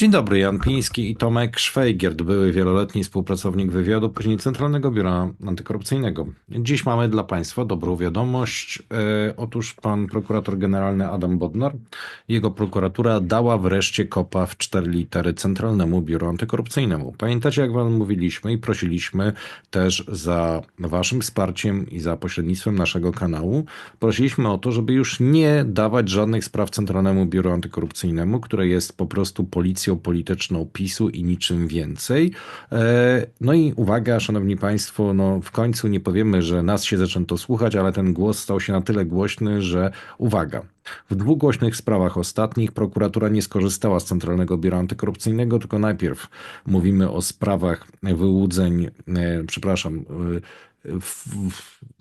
Dzień dobry, Jan Piński i Tomek Szwajgiert, były wieloletni współpracownik wywiadu, później Centralnego Biura Antykorupcyjnego. Dziś mamy dla Państwa dobrą wiadomość. E, otóż pan prokurator generalny Adam Bodnar, jego prokuratura dała wreszcie kopa w cztery litery Centralnemu Biuru Antykorupcyjnemu. Pamiętacie, jak Wam mówiliśmy i prosiliśmy też za Waszym wsparciem i za pośrednictwem naszego kanału, prosiliśmy o to, żeby już nie dawać żadnych spraw Centralnemu Biuru Antykorupcyjnemu, które jest po prostu policją polityczną PiSu i niczym więcej. E, No i uwaga, szanowni państwo, no w końcu nie powiemy, że nas się zaczęto słuchać, ale ten głos stał się na tyle głośny, że uwaga. W dwóch głośnych sprawach ostatnich prokuratura nie skorzystała z Centralnego Biura Antykorupcyjnego, tylko najpierw mówimy o sprawach wyłudzeń, e, przepraszam,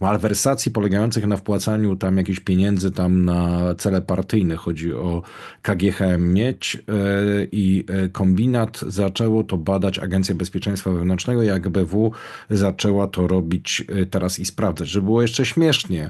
malwersacji polegających na wpłacaniu tam jakichś pieniędzy tam na cele partyjne. Chodzi o KGHM Miedź e, i e, kombinat. Zaczęło to badać Agencja Bezpieczeństwa Wewnętrznego i AGBW zaczęła to robić e, teraz i sprawdzać. Żeby było jeszcze śmiesznie,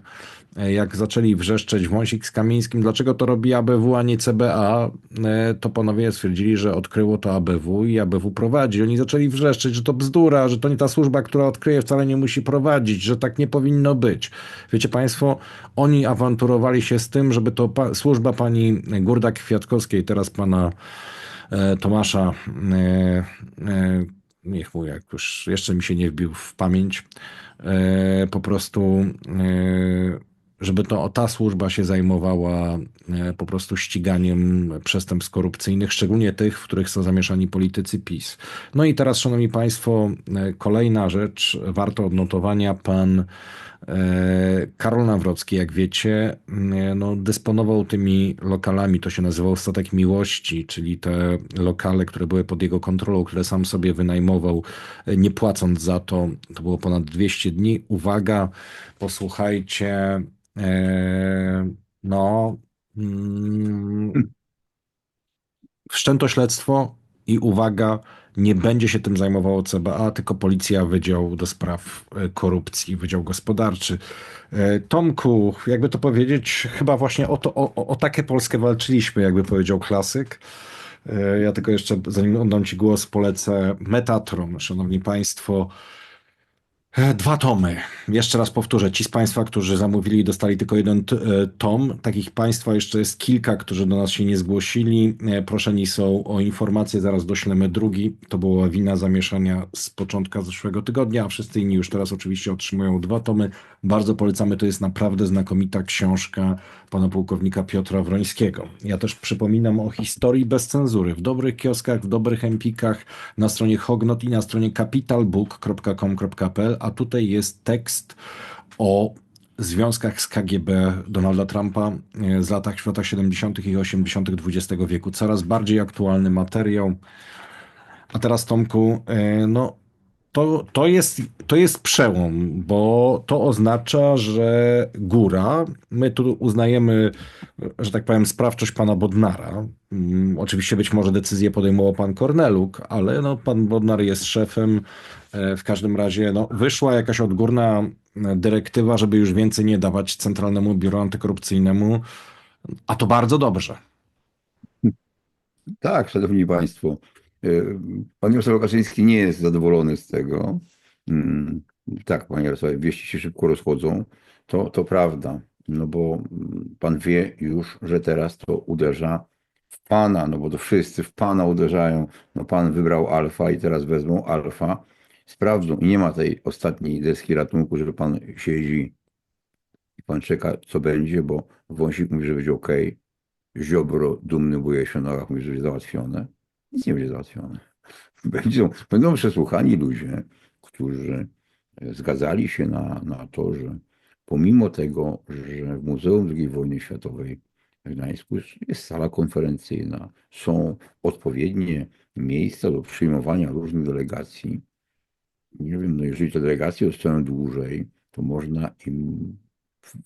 jak zaczęli wrzeszczeć Wąsik z Kamińskim, dlaczego to robi ABW, a nie CBA, e, to panowie stwierdzili, że odkryło to ABW i ABW prowadzi. Oni zaczęli wrzeszczeć, że to bzdura, że to nie ta służba, która odkryje, wcale nie musi prowadzić, że tak nie powinno być. Wiecie państwo, oni awanturowali się z tym, żeby to pa służba pani Górda-Kwiatkowskiej, teraz pana e, Tomasza, e, e, niech mu jak już jeszcze mi się nie wbił w pamięć, e, po prostu e, żeby to ta służba się zajmowała e, po prostu ściganiem przestępstw korupcyjnych, szczególnie tych, w których są zamieszani politycy PiS. No i teraz, szanowni państwo, e, kolejna rzecz, warto odnotowania, pan e, Karol Nawrocki, jak wiecie, no, dysponował tymi lokalami, to się nazywał Statek Miłości, czyli te lokale, które były pod jego kontrolą, które sam sobie wynajmował, nie płacąc za to, to było ponad 200 dni. Uwaga, posłuchajcie, no, mm, wszczęto śledztwo i uwaga, nie będzie się tym zajmowało CBA, tylko Policja, Wydział do Spraw e, Korupcji, Wydział Gospodarczy. E, Tomku, jakby to powiedzieć, chyba właśnie o, to, o, o takie Polskę walczyliśmy, jakby powiedział klasyk. E, Ja tylko jeszcze, zanim oddam Ci głos, polecę Metatron, Szanowni Państwo. E, Dwa tomy. Jeszcze raz powtórzę, ci z Państwa, którzy zamówili i dostali tylko jeden e, tom, takich Państwa jeszcze jest kilka, którzy do nas się nie zgłosili. E, Proszeni są o informacje, zaraz doślemy drugi. To była wina zamieszania z początka zeszłego tygodnia, a wszyscy inni już teraz oczywiście otrzymują dwa tomy. Bardzo polecamy, to jest naprawdę znakomita książka pana pułkownika Piotra Wrońskiego. Ja też przypominam o historii bez cenzury w dobrych kioskach, w dobrych empikach, na stronie Hognot i na stronie capitalbook.com.pl, a tutaj jest tekst o związkach z KGB Donalda Trumpa e, z latach, w latach 70. i 80. XX wieku. Coraz bardziej aktualny materiał. A teraz Tomku, e, no to, to, jest, to jest przełom, bo to oznacza, że góra, my tu uznajemy, że tak powiem, sprawczość pana Bodnara. Mm, Oczywiście być może decyzję podejmował pan Korneluk, ale no, pan Bodnar jest szefem. E, W każdym razie no, wyszła jakaś odgórna e, dyrektywa, żeby już więcej nie dawać Centralnemu Biuru Antykorupcyjnemu, a to bardzo dobrze. Tak, szanowni państwo. Y, Pan Jarosław Kaczyński nie jest zadowolony z tego. Mm, Tak, panie Jarosławie, wieści się szybko rozchodzą. To, to prawda, no bo mm, pan wie już, że teraz to uderza w pana, no bo to wszyscy w pana uderzają. No pan wybrał alfa i teraz wezmą alfa. Sprawdzą i nie ma tej ostatniej deski ratunku, że pan siedzi i pan czeka, co będzie, bo Wąsik mówi, że będzie ok. Ziobro dumny buje się na nogach, mówi, że będzie załatwione. Nic nie będzie załatwione. Będą, będą przesłuchani ludzie, którzy zgadzali się na, na to, że pomimo tego, że w Muzeum II Wojny Światowej w Gdańsku jest sala konferencyjna, są odpowiednie miejsca do przyjmowania różnych delegacji. Nie wiem, no jeżeli te delegacje zostają dłużej, to można im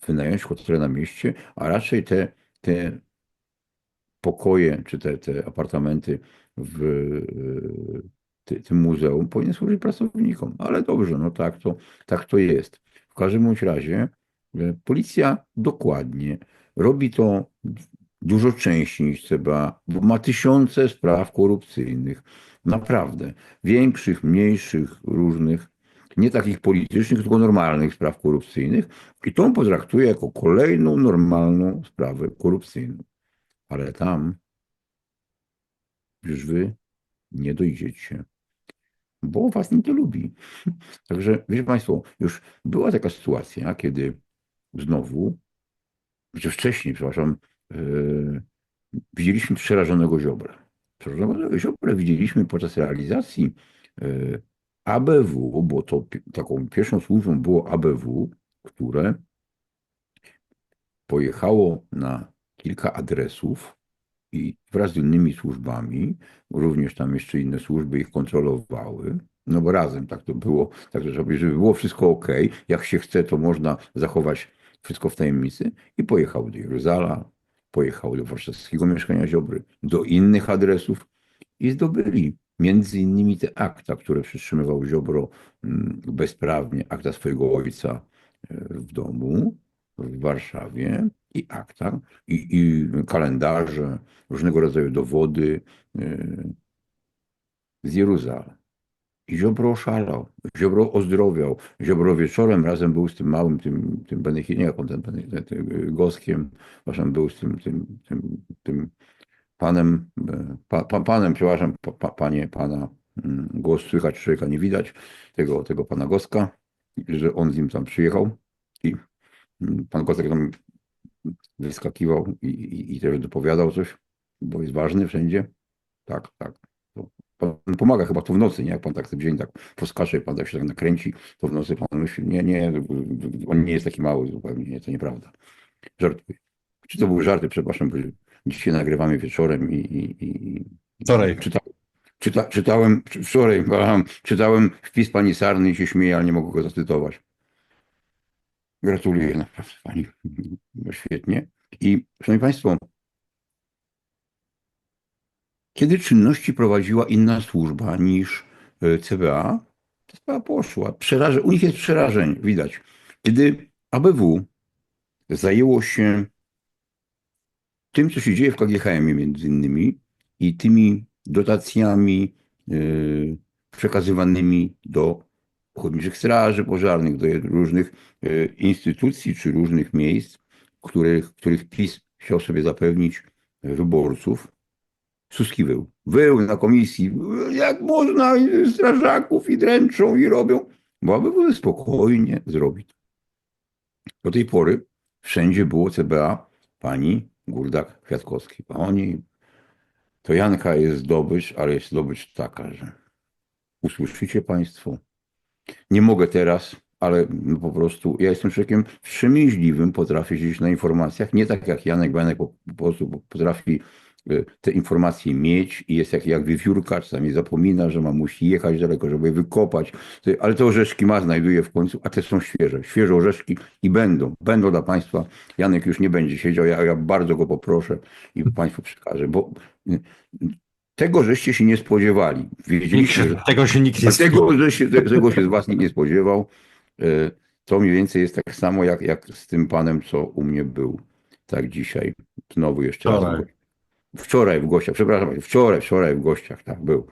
wynająć hotel na mieście, a raczej te, te pokoje czy te, te apartamenty w y, ty, tym muzeum powinny służyć pracownikom. Ale dobrze, no tak to, tak to jest. W każdym bądź razie y, policja dokładnie robi to dużo częściej niż CBA, bo ma tysiące spraw korupcyjnych. Naprawdę. Większych, mniejszych, różnych. Nie takich politycznych, tylko normalnych spraw korupcyjnych. I tą potraktuję jako kolejną normalną sprawę korupcyjną. Ale tam już wy nie dojdziecie, bo was nie lubi. Także, wiecie Państwo, już była taka sytuacja, kiedy znowu, że wcześniej, przepraszam, yy, widzieliśmy przerażonego Ziobra. Przerażonego Ziobra widzieliśmy podczas realizacji yy, ABW, bo to taką pierwszą służbą było ABW, które pojechało na kilka adresów i wraz z innymi służbami, również tam jeszcze inne służby ich kontrolowały, no bo razem tak to było, tak żeby, żeby było wszystko ok, jak się chce, to można zachować wszystko w tajemnicy. I pojechał do Jeruzala, pojechał do warszawskiego mieszkania Ziobry, do innych adresów i zdobyli między innymi te akta, które przytrzymywał Ziobro mm, bezprawnie, akta swojego ojca e, w domu w Warszawie i akta, i, i kalendarze, różnego rodzaju dowody e, z Jeruzalem. I Ziobro oszalał, Ziobro ozdrowiał. Ziobro wieczorem razem był z tym małym, tym, tym Benechinem, jak on ten, ten, ten Goskiem, przepraszam, był z tym, tym, tym, tym panem, e, pa, pa, panem, przepraszam, pa, pa, panie, pana, mm, głos słychać, człowieka nie widać, tego, tego pana Goska, że on z nim tam przyjechał i pan Gosek tam wyskakiwał i, i, i też dopowiadał coś, bo jest ważny wszędzie. Tak, tak. Pan pomaga chyba to w nocy, nie? Jak pan tak sobie dzień tak poskacze, pan tak się tak nakręci, to w nocy pan myśli, nie, nie, on nie jest taki mały zupełnie, nie, to nieprawda. Żartuję. Czy to były żarty, przepraszam, bo dzisiaj nagrywamy wieczorem i... i, i Wczoraj. Czyta, czyta, czytałem, wczoraj, czytałem wpis pani Sarny i się śmieję, ale nie mogę go zacytować. Gratuluję naprawdę pani. Świetnie. I szanowni państwo, kiedy czynności prowadziła inna służba niż e, CBA, ta sprawa poszła. Przeraże, u nich jest przerażenie, widać. Kiedy ABW zajęło się tym, co się dzieje w KGHM między innymi i tymi dotacjami e, przekazywanymi do ochotniczych straży pożarnych, do różnych e, instytucji czy różnych miejsc, których, których PiS chciał sobie zapewnić wyborców, Suski wył. Na komisji. Jak można strażaków i dręczą i robią. Bo aby spokojnie zrobić. Do tej pory wszędzie było CBA pani Gurdak-Kwiatkowski. Oni, to Janka jest zdobycz, ale jest zdobycz taka, że usłyszycie państwo. Nie mogę teraz, ale po prostu ja jestem człowiekiem wstrzemięźliwym, potrafię siedzieć na informacjach, nie tak jak Janek, bo Janek po, po prostu potrafi y, te informacje mieć i jest jak, jak wiewiórka, czasami zapomina, że ma musi jechać daleko, żeby je wykopać, ale te orzeszki ma, znajduje w końcu, a te są świeże, świeże orzeszki i będą, będą dla Państwa. Janek już nie będzie siedział, ja, ja bardzo go poproszę i Państwu przekażę, bo y, tego żeście się nie spodziewali. Wiedzieliście, się, tego się nikt nie tego, że się, tego się z was nikt nie spodziewał. E, To mniej więcej jest tak samo jak, jak z tym panem, co u mnie był. Tak dzisiaj. Znowu jeszcze Wczoraj. raz. Wczoraj w gościach, przepraszam, wczoraj, wczoraj w gościach, tak był.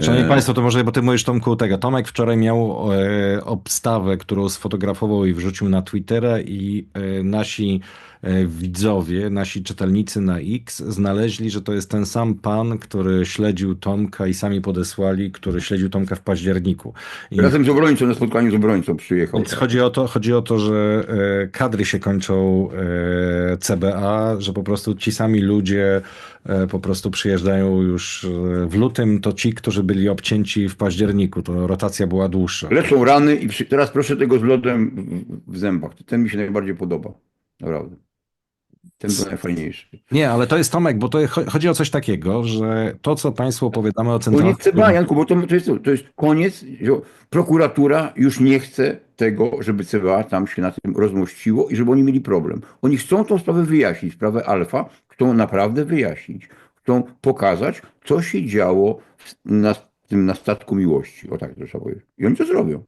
Szanowni E, Państwo, to może, bo Ty mówisz Tomku tego. Tomek wczoraj miał e, obstawę, którą sfotografował i wrzucił na Twittera i e, nasi widzowie, nasi czytelnicy na X znaleźli, że to jest ten sam pan, który śledził Tomka i sami podesłali, który śledził Tomka w październiku. I Razem z obrońcą, na spotkaniu z obrońcą przyjechał. Więc chodzi o to, chodzi o to, że e, kadry się kończą e, CBA, że po prostu ci sami ludzie e, po prostu przyjeżdżają już e, w lutym, to ci, którzy byli obcięci w październiku, to rotacja była dłuższa. Lecą rany i przy... teraz proszę tego z lodem w, w zębach. Ten mi się najbardziej podoba. Naprawdę. Ten był najfajniejszy. Nie, ale to jest Tomek, bo to cho- chodzi o coś takiego, że to, co Państwu opowiadamy o centralnym... CBA, Janku, bo to, to, jest, to jest koniec. Prokuratura już nie chce tego, żeby CBA tam się na tym rozmościło i żeby oni mieli problem. Oni chcą tą sprawę wyjaśnić, sprawę Alfa, chcą naprawdę wyjaśnić. Chcą pokazać, co się działo na tym na statku miłości. O tak to trzeba powiedzieć. I oni to zrobią.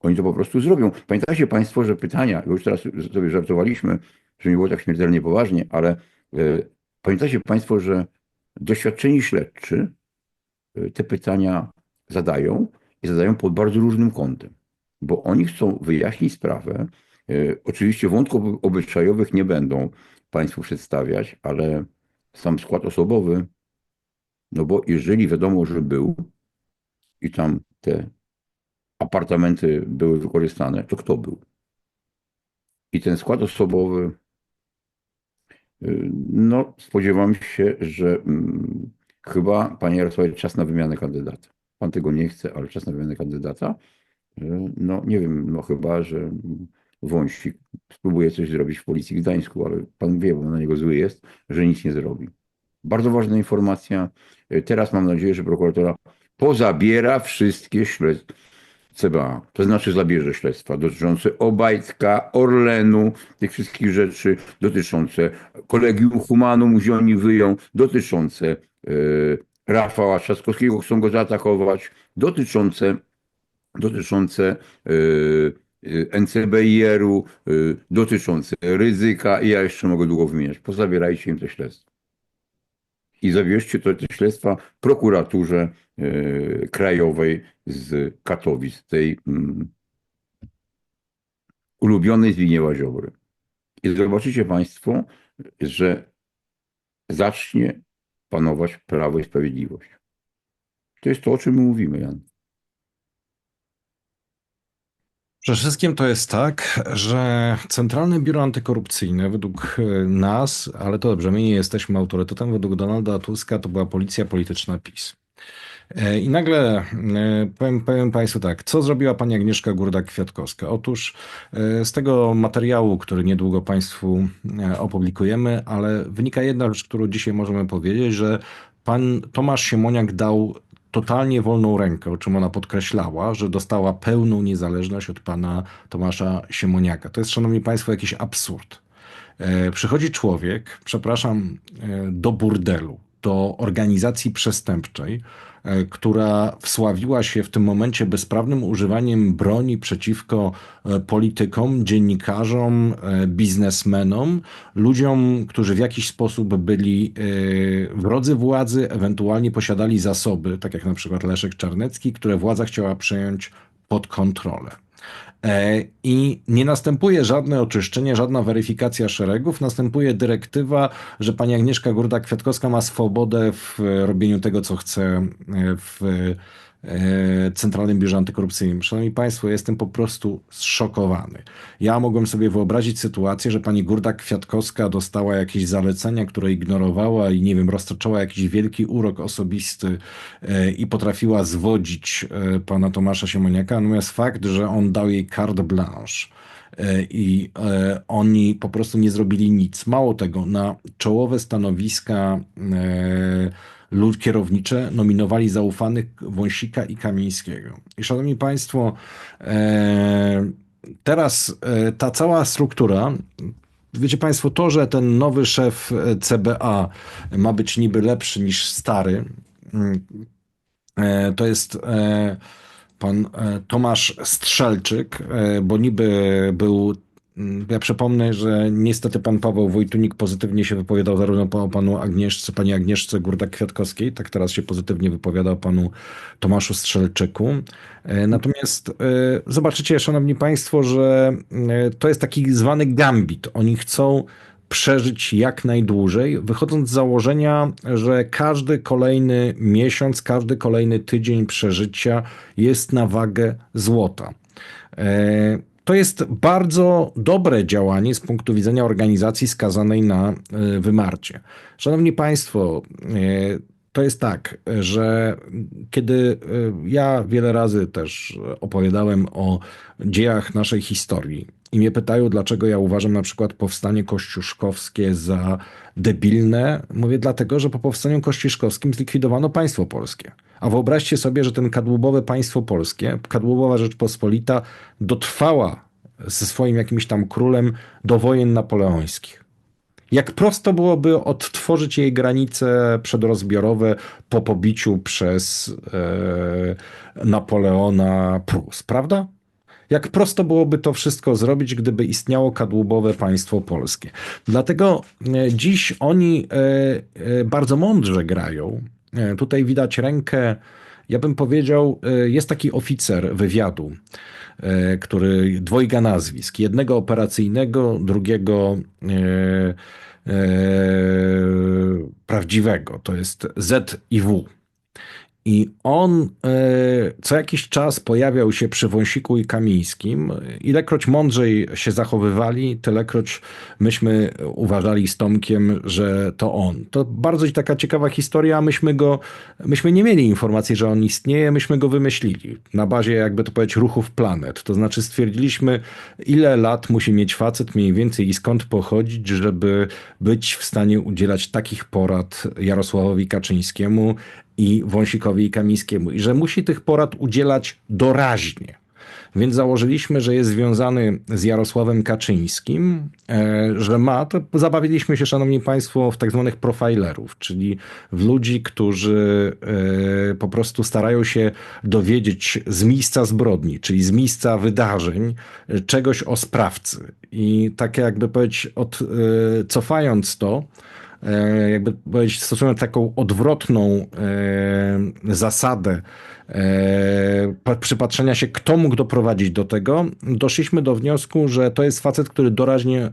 Oni to po prostu zrobią. Pamiętajcie Państwo, że pytania, już teraz sobie żartowaliśmy, że nie było tak śmiertelnie poważnie, ale e, Pamiętacie Państwo, że doświadczeni śledczy y, te pytania zadają i zadają pod bardzo różnym kątem, bo oni chcą wyjaśnić sprawę. Y, Oczywiście wątków obyczajowych nie będą Państwu przedstawiać, ale sam skład osobowy, no bo jeżeli wiadomo, że był i tam te apartamenty były wykorzystane, to kto był? I ten skład osobowy, y, no spodziewam się, że mm, chyba, panie Jarosławie, czas na wymianę kandydata. Pan tego nie chce, ale czas na wymianę kandydata. Y, No nie wiem, no chyba, że Wąsik spróbuje coś zrobić w Policji Gdańsku, ale pan wie, bo na niego zły jest, że nic nie zrobi. Bardzo ważna informacja. Y, Teraz mam nadzieję, że prokuratura pozabiera wszystkie śledztwa. CBA, to znaczy zabierze śledztwa dotyczące Obajtka, Orlenu, tych wszystkich rzeczy, dotyczące Kolegium Humanum, gdzie oni wyją, dotyczące y, Rafała Trzaskowskiego, chcą go zaatakować, dotyczące, dotyczące y, y, NCBIR-u, y, dotyczące ryzyka i ja jeszcze mogę długo wymieniać. Pozabierajcie im te śledztwa. I zawierzcie to, te śledztwa prokuraturze y, krajowej z Katowic, tej mm, ulubionej Zbigniewa Ziobry. I zobaczycie Państwo, że zacznie panować Prawo i Sprawiedliwość. To jest to, o czym my mówimy, Jan. Przede wszystkim to jest tak, że Centralne Biuro Antykorupcyjne według e, nas, ale to dobrze, my nie jesteśmy autorytetem, według Donalda Tuska to była policja polityczna PiS. E, I nagle e, powiem, powiem Państwu tak, co zrobiła pani Agnieszka Górda-Kwiatkowska? Otóż z tego materiału, który niedługo Państwu opublikujemy, ale wynika jedna rzecz, którą dzisiaj możemy powiedzieć, że pan Tomasz Siemoniak dał totalnie wolną rękę, o czym ona podkreślała, że dostała pełną niezależność od pana Tomasza Siemoniaka. To jest, szanowni państwo, jakiś absurd. E, Przychodzi człowiek, przepraszam, e, do burdelu, do organizacji przestępczej, która wsławiła się w tym momencie bezprawnym używaniem broni przeciwko e, politykom, dziennikarzom, e, biznesmenom, ludziom, którzy w jakiś sposób byli e, wrodzy władzy, ewentualnie posiadali zasoby, tak jak na przykład Leszek Czarnecki, które władza chciała przejąć pod kontrolę. E, I nie następuje żadne oczyszczenie, żadna weryfikacja szeregów. Następuje dyrektywa, że pani Agnieszka Górda-Kwiatkowska ma swobodę w robieniu tego, co chce e, w e, Centralnym Biurze Antykorupcyjnym. Szanowni Państwo, jestem po prostu zszokowany. Ja mogłem sobie wyobrazić sytuację, że pani Górda-Kwiatkowska dostała jakieś zalecenia, które ignorowała i nie wiem, roztoczała jakiś wielki urok osobisty e, i potrafiła zwodzić e, pana Tomasza Siemoniaka. Natomiast fakt, że on dał jej carte blanche e, i e, oni po prostu nie zrobili nic. Mało tego, na czołowe stanowiska e, lud kierownicze nominowali zaufanych Wąsika i Kamińskiego. I szanowni państwo, e, teraz e, ta cała struktura Wiecie Państwo, to, że ten nowy szef e, CBA ma być niby lepszy niż stary, mm, to jest pan Tomasz Strzelczyk, bo niby był. Mm, Ja przypomnę, że niestety pan Paweł Wojtunik pozytywnie się wypowiadał zarówno po panu Agnieszce, pani Agnieszce Górdak-Kwiatkowskiej, tak teraz się pozytywnie wypowiada o panu Tomaszu Strzelczyku. E, Natomiast e, zobaczycie, szanowni państwo, że e, to jest taki zwany gambit. Oni chcą przeżyć jak najdłużej, wychodząc z założenia, że każdy kolejny miesiąc, każdy kolejny tydzień przeżycia jest na wagę złota. To jest bardzo dobre działanie z punktu widzenia organizacji skazanej na e, wymarcie. Szanowni Państwo, e, to jest tak, że kiedy e, ja wiele razy też opowiadałem o dziejach naszej historii i mnie pytają, dlaczego ja uważam na przykład powstanie kościuszkowskie za debilne, mówię dlatego, że po powstaniu kościuszkowskim zlikwidowano państwo polskie. A wyobraźcie sobie, że ten kadłubowe państwo polskie, kadłubowa Rzeczpospolita dotrwała ze swoim jakimś tam królem do wojen napoleońskich. Jak prosto byłoby odtworzyć jej granice przedrozbiorowe po pobiciu przez e, Napoleona Prus, prawda? Jak prosto byłoby to wszystko zrobić, gdyby istniało kadłubowe państwo polskie. Dlatego e, dziś oni e, e, bardzo mądrze grają. E, Tutaj widać rękę, ja bym powiedział, e, jest taki oficer wywiadu, e, który dwojga nazwisk. Jednego operacyjnego, drugiego prawdziwego. To jest Z i W. I on e, co jakiś czas pojawiał się przy Wąsiku i Kamińskim. Ilekroć mądrzej się zachowywali, tylekroć myśmy uważali z Tomkiem, że to on. To bardzo taka ciekawa historia, myśmy go, myśmy nie mieli informacji, że on istnieje, myśmy go wymyślili na bazie, jakby to powiedzieć, ruchów planet. To znaczy stwierdziliśmy, ile lat musi mieć facet mniej więcej i skąd pochodzić, żeby być w stanie udzielać takich porad Jarosławowi Kaczyńskiemu, i Wąsikowi i Kamińskiemu i że musi tych porad udzielać doraźnie. Więc założyliśmy, że jest związany z Jarosławem Kaczyńskim, e, że ma, to zabawiliśmy się, szanowni państwo, w tak zwanych profilerów, czyli w ludzi, którzy e, po prostu starają się dowiedzieć z miejsca zbrodni, czyli z miejsca wydarzeń, e, czegoś o sprawcy. I tak jakby powiedzieć, od, cofając to, jakby powiedzieć, stosując taką odwrotną e, zasadę e, pa- przypatrzenia się, kto mógł doprowadzić do tego, doszliśmy do wniosku, że to jest facet, który doraźnie e,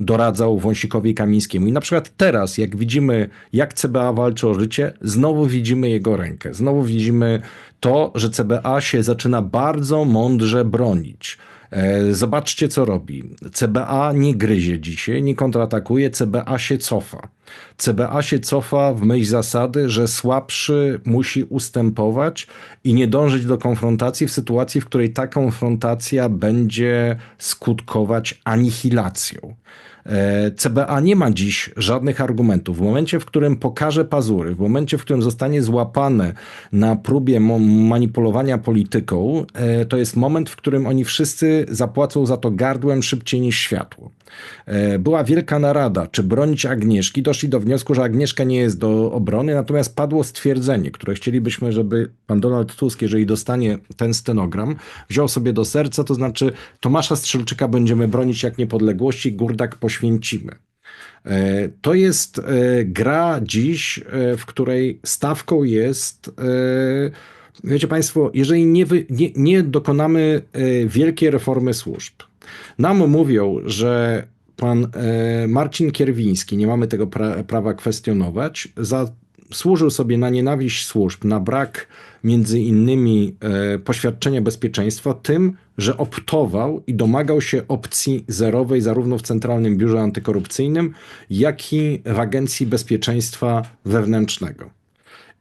doradzał Wąsikowi Kamińskiemu. I na przykład teraz, jak widzimy, jak CBA walczy o życie, znowu widzimy jego rękę. Znowu widzimy to, że CBA się zaczyna bardzo mądrze bronić. E, Zobaczcie, co robi. CBA nie gryzie dzisiaj, nie kontratakuje, CBA się cofa. CBA się cofa w myśl zasady, że słabszy musi ustępować i nie dążyć do konfrontacji w sytuacji, w której ta konfrontacja będzie skutkować anihilacją. E, CBA nie ma dziś żadnych argumentów. W momencie, w którym pokaże pazury, w momencie, w którym zostanie złapane na próbie manipulowania polityką, e, to jest moment, w którym oni wszyscy zapłacą za to gardłem szybciej niż światło. E, Była wielka narada, czy bronić Agnieszki. Doszli do wniosku, że Agnieszka nie jest do obrony, natomiast padło stwierdzenie, które chcielibyśmy, żeby pan Donald Tusk, jeżeli dostanie ten stenogram, wziął sobie do serca, to znaczy Tomasza Strzelczyka będziemy bronić jak niepodległości, Gurdak poświęcimy. E, To jest e, gra dziś, w której stawką jest, wiecie Państwo, jeżeli nie, wy, nie, nie dokonamy e, wielkiej reformy służb, nam mówią, że pan e, Marcin Kierwiński, nie mamy tego pra, prawa kwestionować, zasłużył sobie na nienawiść służb, na brak między innymi e, poświadczenia bezpieczeństwa tym, że optował i domagał się opcji zerowej zarówno w Centralnym Biurze Antykorupcyjnym, jak i w Agencji Bezpieczeństwa Wewnętrznego.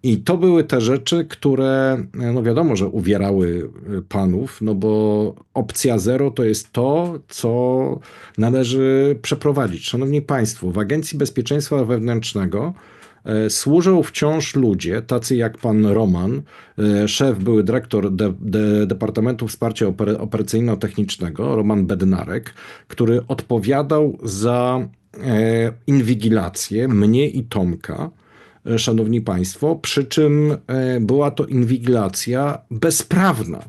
I to były te rzeczy, które, no wiadomo, że uwierały y, panów, no bo opcja zero to jest to, co należy przeprowadzić. Szanowni Państwo, w Agencji Bezpieczeństwa Wewnętrznego e, służą wciąż ludzie, tacy jak pan Roman, e, szef, były dyrektor de, de, Departamentu Wsparcia Oper- Operacyjno-Technicznego, Roman Bednarek, który odpowiadał za e, inwigilację mnie i Tomka. E, Szanowni Państwo, przy czym e, była to inwigilacja bezprawna.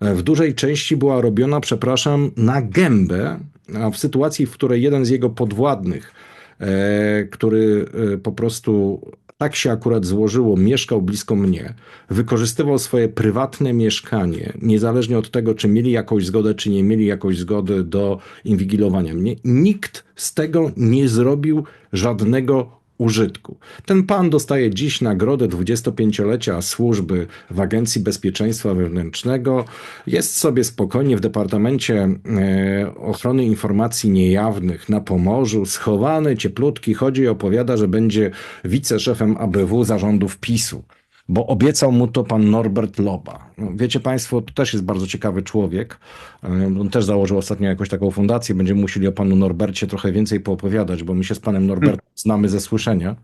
E, W dużej części była robiona, przepraszam, na gębę, a w sytuacji, w której jeden z jego podwładnych, który po prostu tak się akurat złożyło, mieszkał blisko mnie, wykorzystywał swoje prywatne mieszkanie, niezależnie od tego, czy mieli jakąś zgodę, czy nie mieli jakąś zgody do inwigilowania mnie, nikt z tego nie zrobił żadnego użytku. Ten pan dostaje dziś nagrodę 25-lecia służby w Agencji Bezpieczeństwa Wewnętrznego. Jest sobie spokojnie w Departamencie e, Ochrony Informacji Niejawnych na Pomorzu, schowany, cieplutki, chodzi i opowiada, że będzie wiceszefem ABW zarządów PiSu. Bo obiecał mu to pan Norbert Loba. No, wiecie Państwo, to też jest bardzo ciekawy człowiek. E, On też założył ostatnio jakąś taką fundację. Będziemy musieli o panu Norbercie trochę więcej poopowiadać, bo my się z panem Norbertem znamy ze słyszenia.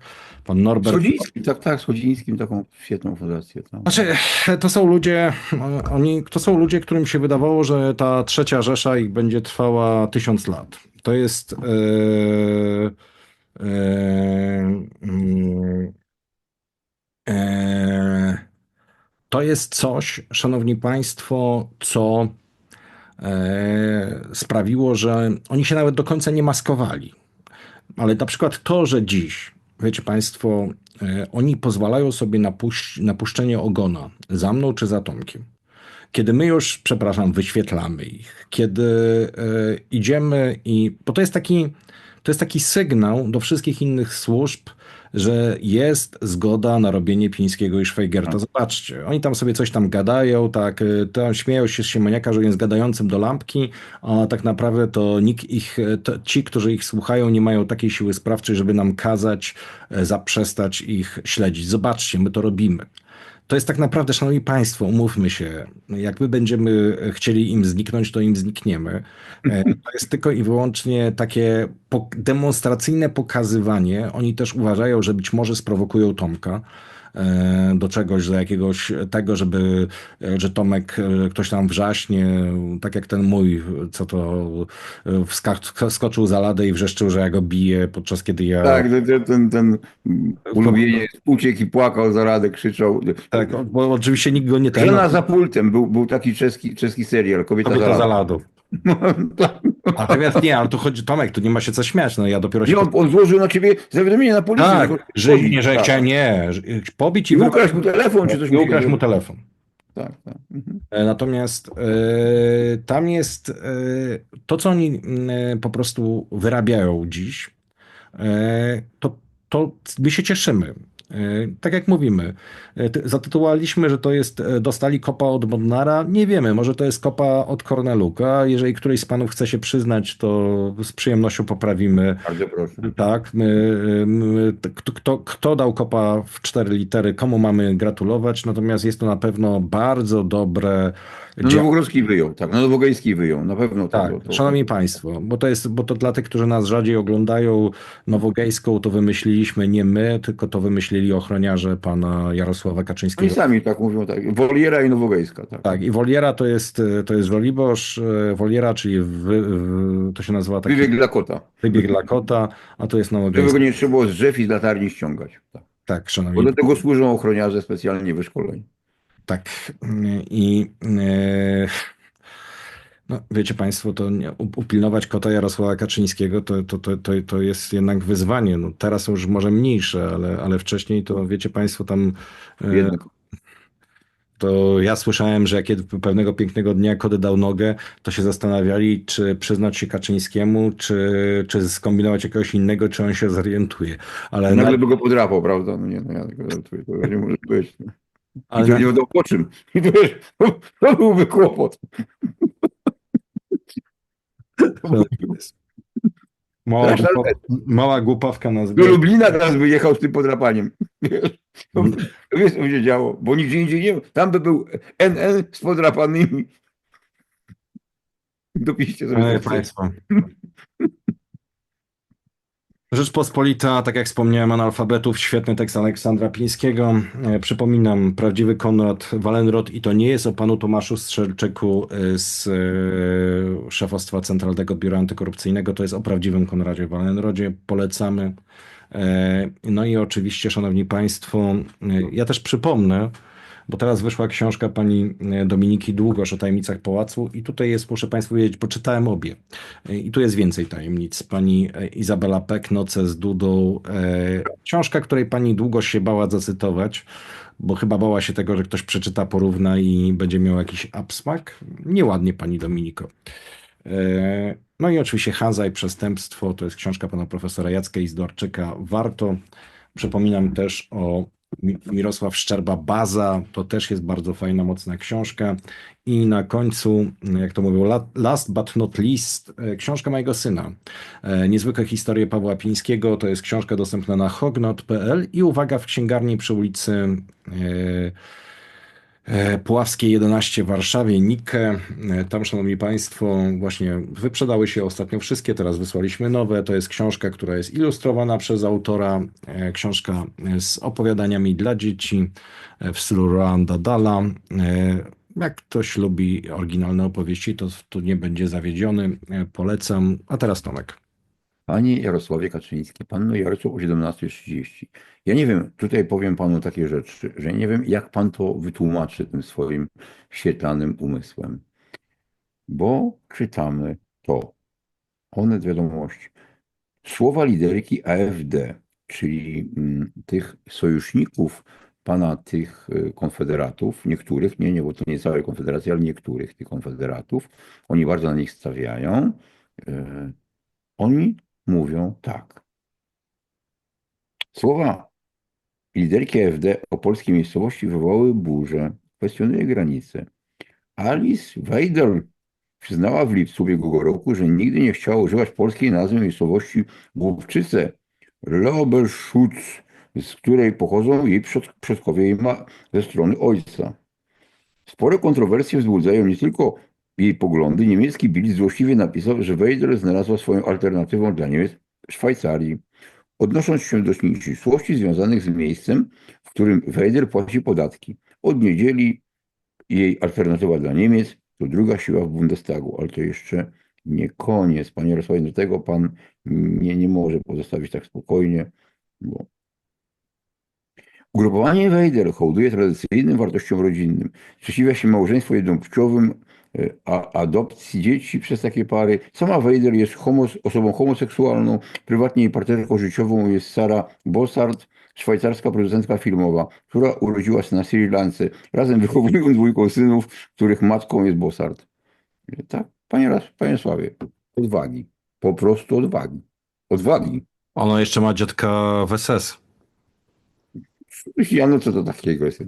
Pan Norbert. Chodzińskim, tak, tak, z Chodzińskim taką świetną fundację. Tam. Znaczy, to są ludzie, oni, to są ludzie, którym się wydawało, że ta trzecia Rzesza ich będzie trwała tysiąc lat. To jest. E, mm, e, to jest coś, szanowni państwo, co e, sprawiło, że oni się nawet do końca nie maskowali. Ale na przykład to, że dziś, wiecie Państwo, e, oni pozwalają sobie na, puś- na puszczenie ogona za mną czy za Tomkiem. Kiedy my już, przepraszam, wyświetlamy ich, kiedy idziemy i. Bo to jest taki. To jest taki sygnał do wszystkich innych służb, że jest zgoda na robienie Pińskiego i Szwajgerta. Zobaczcie, oni tam sobie coś tam gadają, tak, y, tam śmieją się z Siemoniaka, że jest gadającym do lampki, a tak naprawdę to nikt ich, y, to, ci, którzy ich słuchają, nie mają takiej siły sprawczej, żeby nam kazać y, zaprzestać ich śledzić. Zobaczcie, my to robimy. To jest tak naprawdę, szanowni państwo, umówmy się, jak my będziemy chcieli im zniknąć, to im znikniemy. E, To jest tylko i wyłącznie takie demonstracyjne pokazywanie. Oni też uważają, że być może sprowokują Tomka do czegoś, do jakiegoś tego, żeby, e, że Tomek, e, ktoś tam wrzaśnie, tak jak ten mój, co to e, wska- skoczył za ladę i wrzeszczył, że ja go biję, podczas kiedy ja... Tak, ten, ten, ten, ulubieniec uciekł i płakał za radę, krzyczał. Tak, bo oczywiście nikt go nie. Żona za pultem, był, był taki czeski, czeski serial, Kobieta, Kobieta za za ladą. Ladą. Tak. Natomiast nie, ale tu chodzi, Tomek, tu nie ma się co śmiać, no ja dopiero się... I on, on złożył na ciebie zawiadomienie na policję. tak, że, nie, że tak. chciałem, nie, że- pobić i, I ukraść mu telefon, czy coś i ukraść mu telefon. Tak, tak. Mhm. E, Natomiast e, tam jest e, to, co oni mm, po prostu wyrabiają dziś, to, to my się cieszymy. E, Tak jak mówimy, e, ty- zatytułowaliśmy, że to jest, e, dostali kopa od Bodnara. Nie wiemy, może to jest kopa od Korneluka. Jeżeli któryś z panów chce się przyznać, to z przyjemnością poprawimy. Bardzo proszę. Tak, kto, kto dał kopa w cztery litery, komu mamy gratulować, natomiast jest to na pewno bardzo dobre No Nowogrodzki wyjął, tak. No Nowogejski wyjął, na pewno. tak, to, to, szanowni państwo, bo to jest, bo to dla tych, którzy nas rzadziej oglądają, Nowogejską to wymyśliliśmy nie my, tylko to wymyślili ochroniarze pana Jarosława Oni Kaczyńskiego. sami tak mówią, tak. Woliera i Nowogejska, tak. Tak, i Woliera to jest, to jest Żoliborz, e, Woliera, czyli wy, to się nazywa taki Wybieg dla kota. wybieg dla kota, a to jest Nowogejska. go nie trzeba było z drzew i z latarni ściągać. Tak. Tak, szanowni Bo do tego służą ochroniarze specjalnie wyszkoleni. Tak. I e, no, wiecie Państwo, to upilnować kota Jarosława Kaczyńskiego to, to, to, to, to jest jednak wyzwanie. No, teraz już może mniejsze, ale, ale wcześniej to wiecie Państwo tam. e, Jednak. To ja słyszałem, że kiedy pewnego pięknego dnia kody dał nogę, to się zastanawiali, czy przyznać się Kaczyńskiemu, czy, czy skombinować jakiegoś innego, czy on się zorientuje. Ale, Nagle na, by go podrapał, prawda? No nie, no ja żartuję, to nie może być. I ale to na, nie wiadomo po czym. I to, wiesz, to byłby kłopot. mała, głupa, mała głupawka nas Do Lublina teraz by jechał z tym podrapaniem. Wiesz, to, to wiesz, co by się działo, bo nigdzie indziej nie Tam by był NN z podrapanymi. Dopiszcie sobie. To. Państwo. Rzeczpospolita, tak jak wspomniałem, analfabetów, świetny tekst Aleksandra Pińskiego. E, Przypominam, prawdziwy Konrad Wallenrod i to nie jest o panu Tomaszu Strzelczyku e, z e, szefostwa Centralnego Biura Antykorupcyjnego, to jest o prawdziwym Konradzie Wallenrodzie. Polecamy. No i oczywiście, szanowni państwo, ja też przypomnę, bo teraz wyszła książka pani e, Dominiki Długosz o tajemnicach pałacu i tutaj jest, muszę państwu powiedzieć, poczytałem obie. E, I tu jest więcej tajemnic. Pani e, Izabela Peck, Noce z Dudą. Książka, której pani Długosz się bała zacytować, bo chyba bała się tego, że ktoś przeczyta, porówna i będzie miał jakiś absmak. Nieładnie pani Dominiko. No i oczywiście Hanza i przestępstwo, to jest książka pana profesora Jacka Izdorczyka. Warto. Przypominam też o Mirosław Szczerba Baza, to też jest bardzo fajna, mocna książka. I na końcu, jak to mówią, la- last but not least, e, książka mojego syna. E, Niezwykłe historie Pawła Pińskiego, to jest książka dostępna na hognot.pl i uwaga, w księgarni przy ulicy e, Puławskiej 11 w Warszawie, Nike. E, Tam, szanowni państwo, właśnie wyprzedały się ostatnio wszystkie, teraz wysłaliśmy nowe. To jest książka, która jest ilustrowana przez autora, e, książka z opowiadaniami dla dzieci e, w stylu Rolanda Dala. E, Jak ktoś lubi oryginalne opowieści, to tu nie będzie zawiedziony. E, Polecam. A teraz Tomek. Panie Jarosławie Kaczyński, pan Jarosław o 17.30. Ja nie wiem, tutaj powiem panu takie rzeczy, że nie wiem, jak pan to wytłumaczy tym swoim świetlanym umysłem. bo czytamy to. Onet wiadomości. Słowa liderki AfD, czyli mm, tych sojuszników pana tych y, konfederatów, niektórych, nie, nie, bo to nie całej konfederacji, ale niektórych tych konfederatów, oni bardzo na nich stawiają. y, Oni mówią tak. Słowa liderki AfD o polskiej miejscowości wywołały burzę, kwestionuje granice. Alice Weidel przyznała w lipcu ubiegłego roku, że nigdy nie chciała używać polskiej nazwy miejscowości Głupczyce, Loberschutz, z której pochodzą jej przod- przodkowie ma ze strony ojca. Spore kontrowersje wzbudzają nie tylko jej poglądy. Niemiecki Bild złośliwie napisał, że Weidel znalazła swoją alternatywą dla Niemiec w Szwajcarii, odnosząc się do nieścisłości związanych z miejscem, w którym Weidel płaci podatki. Od niedzieli jej alternatywa dla Niemiec to druga siła w Bundestagu, ale to jeszcze nie koniec. Panie Jarosławie, do tego pan nie, nie może pozostawić tak spokojnie, bo Ugrupowanie Weidel hołduje tradycyjnym wartościom rodzinnym. Sprzeciwia się małżeństwu jednopłciowym, a adopcji dzieci przez takie pary. Sama Weidel jest homos, osobą homoseksualną. Prywatnie jej partnerką życiową jest Sara Bossart, szwajcarska producentka filmowa, która urodziła się na Sri Lance. Razem wychowują dwójką synów, których matką jest Bossart. Tak, panie, panie Sławie, odwagi. Po prostu odwagi. Odwagi. Ono jeszcze ma dziadka w SS. Ja no co to takiego jest?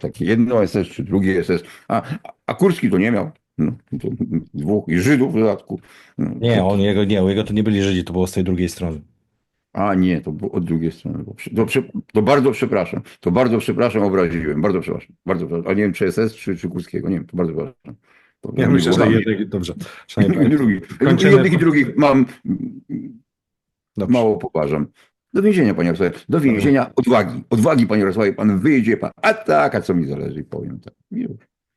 Takie jedno SS czy drugie SS. A, a Kurski to nie miał. No, to dwóch i Żydów w dodatku. No, Nie, on jego nie, u jego to nie byli Żydzi, to było z tej drugiej strony. A nie, to było od drugiej strony. To, to, bardzo przepraszam. To bardzo przepraszam, obraziłem. Bardzo przepraszam. Bardzo przepraszam. A nie wiem, czy SS, czy, czy Kurskiego. Nie wiem, to bardzo przepraszam. To Ja nie myślę, że jednych, dobrze. Drugi. Jednych i drugich mam Dobrze. mało poważam. Do więzienia, panie Jarosławie. Do więzienia odwagi. Odwagi, panie Jarosławie. Pan wyjdzie, pan. A tak, a co mi zależy? Powiem tak. Już.